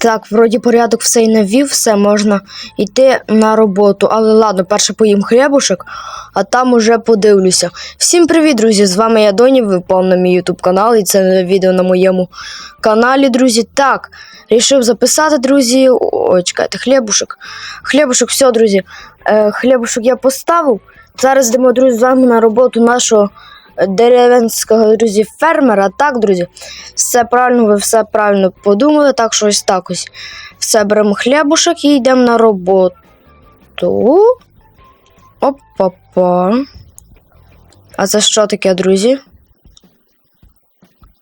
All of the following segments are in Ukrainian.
Так, вроді порядок все і навів, все можна йти на роботу. Але ладно, перше поїм хлібушек, а там уже подивлюся. Всім привіт, друзі! З вами я Доні, ви на мій ютуб канал, і це відео на моєму каналі, друзі. Так, рішив записати, друзі. Ой, чекайте, хлібушек. Хлібушек, все, друзі. Е, хлібушек я поставив. Зараз йдемо, друзі, з вами на роботу нашого деревенського друзі фермера. Так, друзі, все правильно, ви все правильно подумали. Так, що ось так ось. Все беремо хлібушок і йдемо на роботу. Опа-па. А це що таке, друзі?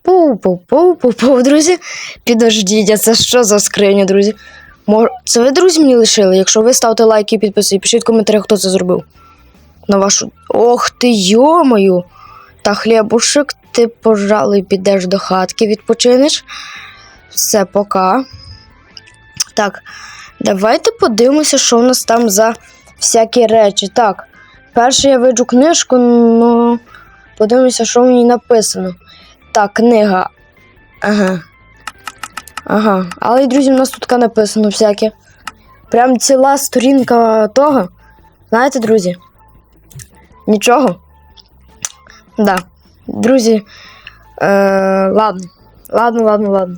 Пу-пу-пу-пу-пу, друзі. Підождіть, а це що за скриня, друзі? Це ви, друзі, мені лишили? Якщо ви ставте лайки і підписи, пишіть в коментарях, хто це зробив. На вашу. Ох ти, йомою! Та хлібушек, ти, пожалуй, підеш до хатки, відпочинеш. Все, пока. Так, давайте подивимося, що у нас там за всякі речі. Так, перше я виджу книжку, ну подивимося, що ній написано. Так, книга. Ага. Ага. Але, друзі, в нас тут написано всяке. Прям ціла сторінка того. Знаєте, друзі? Нічого. Да. Друзі. Е, ладно. Ладно, ладно, ладно.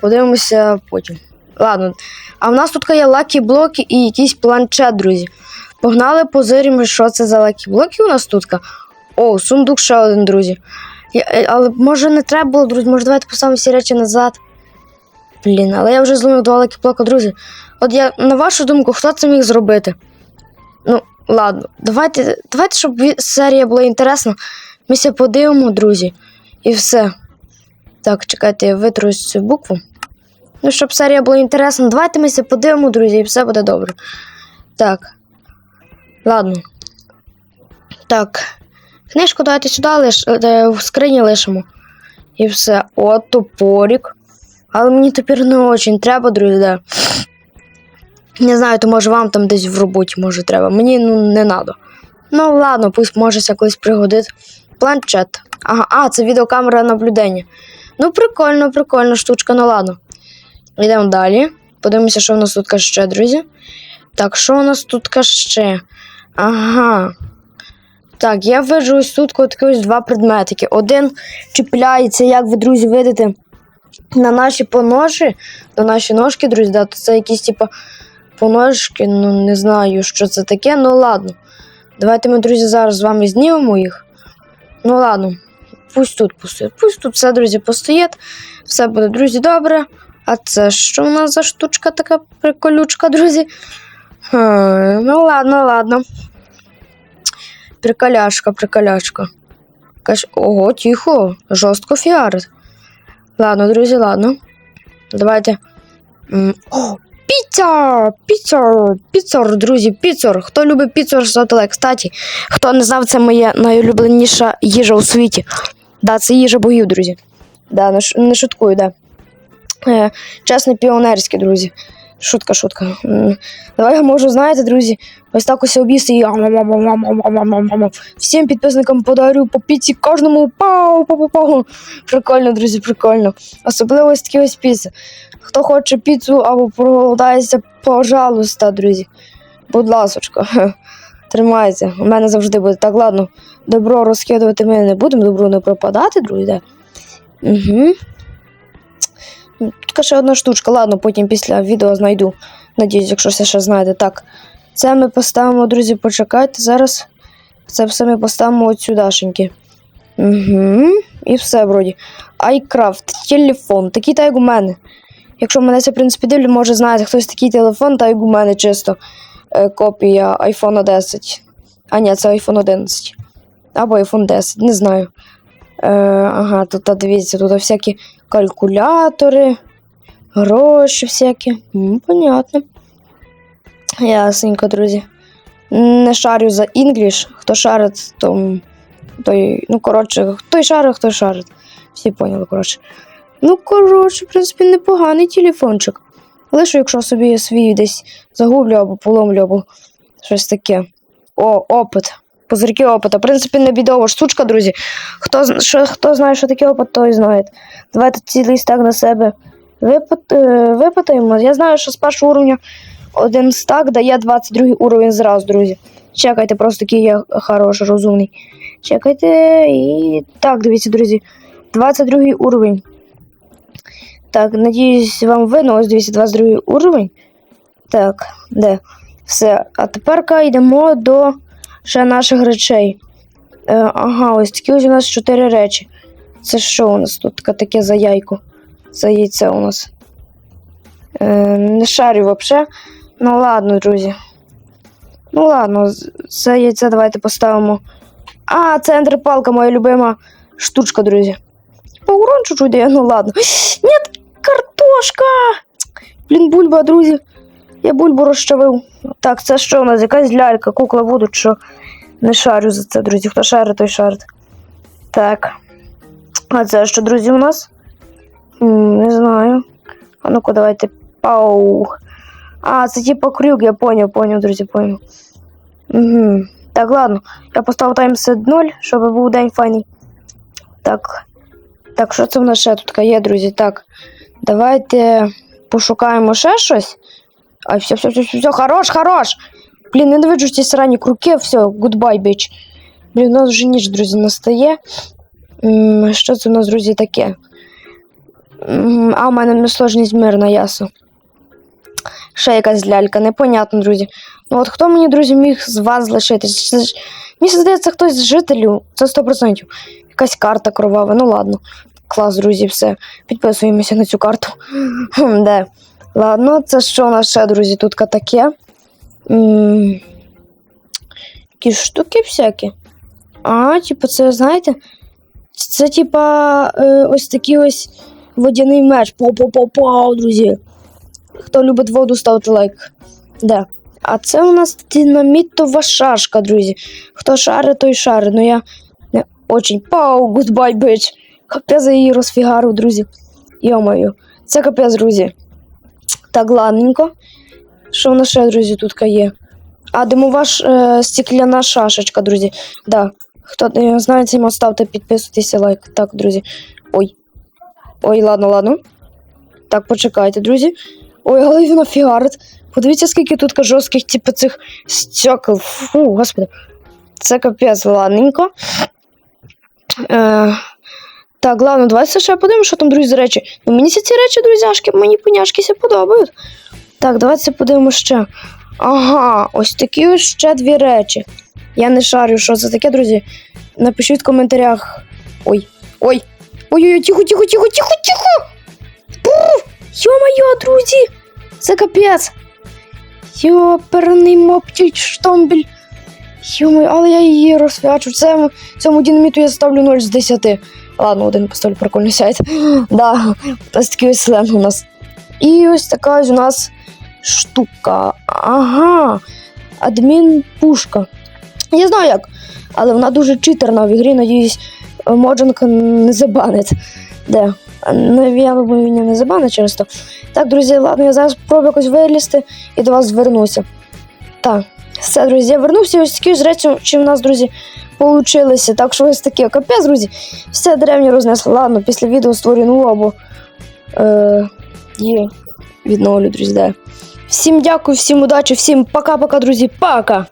Подивимося потім. Ладно. А в нас тут є лакі блоки і якийсь планшет, друзі. Погнали, позиримо, що це за лакі блоки у нас тут. О, сундук ще один, друзі. Я, е, але може не треба було, друзі, може давайте поставимо всі речі назад. Блін, але я вже зломив два лакі блока, друзі. От я, на вашу думку, хто це міг зробити? Ну, ладно, давайте, давайте, щоб серія була інтересна. Ми ся подивимо, друзі. І все. Так, чекайте, я витру цю букву. Ну, щоб серія була інтересна, давайте ми ся подивимо, друзі, і все буде добре. Так. Ладно. Так. Книжку давайте сюди лиш, е, в скрині лишимо. І все. О, топорик. Але мені тепер не очень треба, друзі, да. Не знаю, то може вам там десь в роботі може треба. Мені ну не надо. Ну ладно, пусть може ся колись пригодить. Планшет. Ага, а, це відеокамера наблюдення. Ну, прикольно, прикольна штучка, ну ладно. Йдемо далі. Подивимося, що у нас тут ще, друзі. Так, що у нас тут ще? Ага. Так, я вижу ось тут ось два предметики. Один чіпляється, як ви, друзі, видите, на наші поножі, на наші ножки, друзі, да, то це якісь, типа, поножки, ну не знаю, що це таке, ну ладно. Давайте ми, друзі, зараз з вами знімемо їх. Ну ладно, пусть тут постоїть. Пусть тут все, друзі, постоїть. Все буде, друзі, добре. А це що у нас за штучка така приколючка, друзі? Хм, ну ладно, ладно. Приколяшка, приколяшка. Ого, тихо, жорстко фіарить. Ладно, друзі, ладно. Давайте. О, піця! Піця! Піцор, друзі, піцор. Хто любить піцор, ставте лайк. Кстати, хто не знав, це моя найулюбленіша їжа у світі. Да, це їжа богів, друзі. Да, не, шуткую, да. Чесне чесно, піонерське, друзі. Шутка, шутка. Давай я можу, знаєте, друзі, ось так ось обісти і всім підписникам подарю по піці кожному пау пау пау Прикольно, друзі, прикольно. Особливо ось такі ось піци. Хто хоче піцу або проголодається, пожалуйста, друзі. Будь ласочка, тримайте. У мене завжди буде так, ладно. Добро розкидувати ми не будемо, добро не пропадати, друзі. Угу. Тут ще одна штучка, ладно, потім після відео знайду. Надіюсь, якщо все ще знаєте. Так, це ми поставимо, друзі, почекайте. Зараз це все ми поставимо от сюдашеньки. Угу. І все вроді. iCraft, телефон, такий та як у мене. Якщо мене це, в принципі, дивлю, може знаєте, хтось такий телефон, та як у мене чисто е, копія iPhone 10. А ні, це iPhone 11. Або iPhone 10, не знаю. Е, ага, тут дивіться, тут всякі калькулятори, гроші всякі. М, понятно. Ясненько, друзі. Не шарю за English. Хто шарить, то той, ну, коротше, хто й шарить, хто шарить. Всі поняли, коротше. Ну, коротше, в принципі, непоганий телефончик. Лише якщо собі свій десь загублю або поломлю, або щось таке. О, опит. Позирки опита. В принципі, не бідова штучка, друзі. Хто, що, хто знає, що таке опит, той знає. Давайте цілий стак на себе Випит, е, випитаємо. Я знаю, що з першого уровня один стак дає 22 уровень зразу, друзі. Чекайте, просто такий я хороший, розумний. Чекайте і. Так, дивіться, друзі. 22 уровень. Так, надіюсь, вам видно, ось дивіться, 22 уровень. Так, де? Все. А тепер йдемо до ще наших речей. Е, ага, ось такі ось у нас чотири речі. Це що у нас тут таке, за яйко? Це яйце у нас. Е, не шарю взагалі. Ну ладно, друзі. Ну ладно, це яйце давайте поставимо. А, це ендерпалка, моя любима штучка, друзі. По чуть-чуть дає, ну ладно. Нет, картошка! Блін, бульба, друзі. Я бульбу розчавив. Так, це що у нас? Якась лялька, кукла буду, що не шарю за це, друзі. Хто шарить, той шарить. Так. А це що, друзі, у нас? Не знаю. А ну-ка, давайте. Пау. А, це типа крюк, я поняв, поняв, друзі, поняв. Угу. Так, ладно. Я поставив таймсет 0, щоб був день файний. Так. Так, що це в нас ще тут є, друзі? Так. Давайте пошукаємо ще щось. А, все, все, все, все, все, хорош, хорош. Блін, ненавиджу ці срані круки, все, goodbye, bitch. Блін, у нас вже ніч, друзі, настає. М, Що це у нас, друзі, таке? А, у мене несложність мирна, ясно. Ще якась лялька, непонятно, друзі. Ну от хто мені, друзі, міг з вас залишитись? Це ж... Мені здається, хтось з жителів, це 100%. Якась карта кровава, ну ладно. Клас, друзі, все. Підписуємося на цю карту. Хм, Де? Ладно, це що у нас ще, друзі, тут таке? Якісь штуки всякі. А, типу, це, знаєте, це, типа, е, ось такий ось водяний меч. Пау-пау-пау-пау, друзі. Хто любить воду, ставте лайк. Да. А це у нас динамітова шашка, друзі. Хто шарить, той шарить. Ну я не очень. Пау, гудбай, бич. Капець я її розфігарив, друзі. Йо-моє. Це капець, друзі. Так, ладненько. Що в нас ще, друзі, тут є? А, димова е, стекляна шашечка, друзі. Да. Хто не знає цим, ставте, підписуйтеся, лайк. Так, друзі. Ой. Ой, ладно, ладно. Так, почекайте, друзі. Ой, але фігарить. Подивіться, скільки тут жорстких, типу, цих стекол. Фу, господи. Це капець, ладненько. Е, так, ладно, давайте ще подивимося, що там, друзі, речі. Ну, мені ці речі, друзяшки, мені поняшкися подобають. Так, давайте подивимося ще. Ага, ось такі ось ще дві речі. Я не шарю, що це таке, друзі. Напишіть в коментарях. Ой, ой. Ой-ой, тихо, тихо, тихо, тихо, тихо. Йо-моє, друзі! Це капець. Йоперний моптіль штомбель. Йо-моє, але я її розфячу. Це, цьому динаміту я ставлю 0 з 10. Ладно, один поставлю прикольний сайт. Да, ось такий ось сленг у нас. І ось така ось у нас штука. Ага. Адмін пушка. Я знаю як, але вона дуже читерна в ігрі, надіюсь, Моджанка не забанить. Де? Ну, я думаю, він не забанить через то. Так, друзі, ладно, я зараз спробую якось вилізти і до вас звернуся. Так, все, друзі, я вернувся. Ось такі ж речі, чи в нас, друзі, получилися. Так що ось таке капець, друзі. Все древнє рознесло. Ладно, після відео створю нову або е, є відновлю, друзі. Да. Всім дякую, всім удачі, всім пока-пока, друзі. Пока!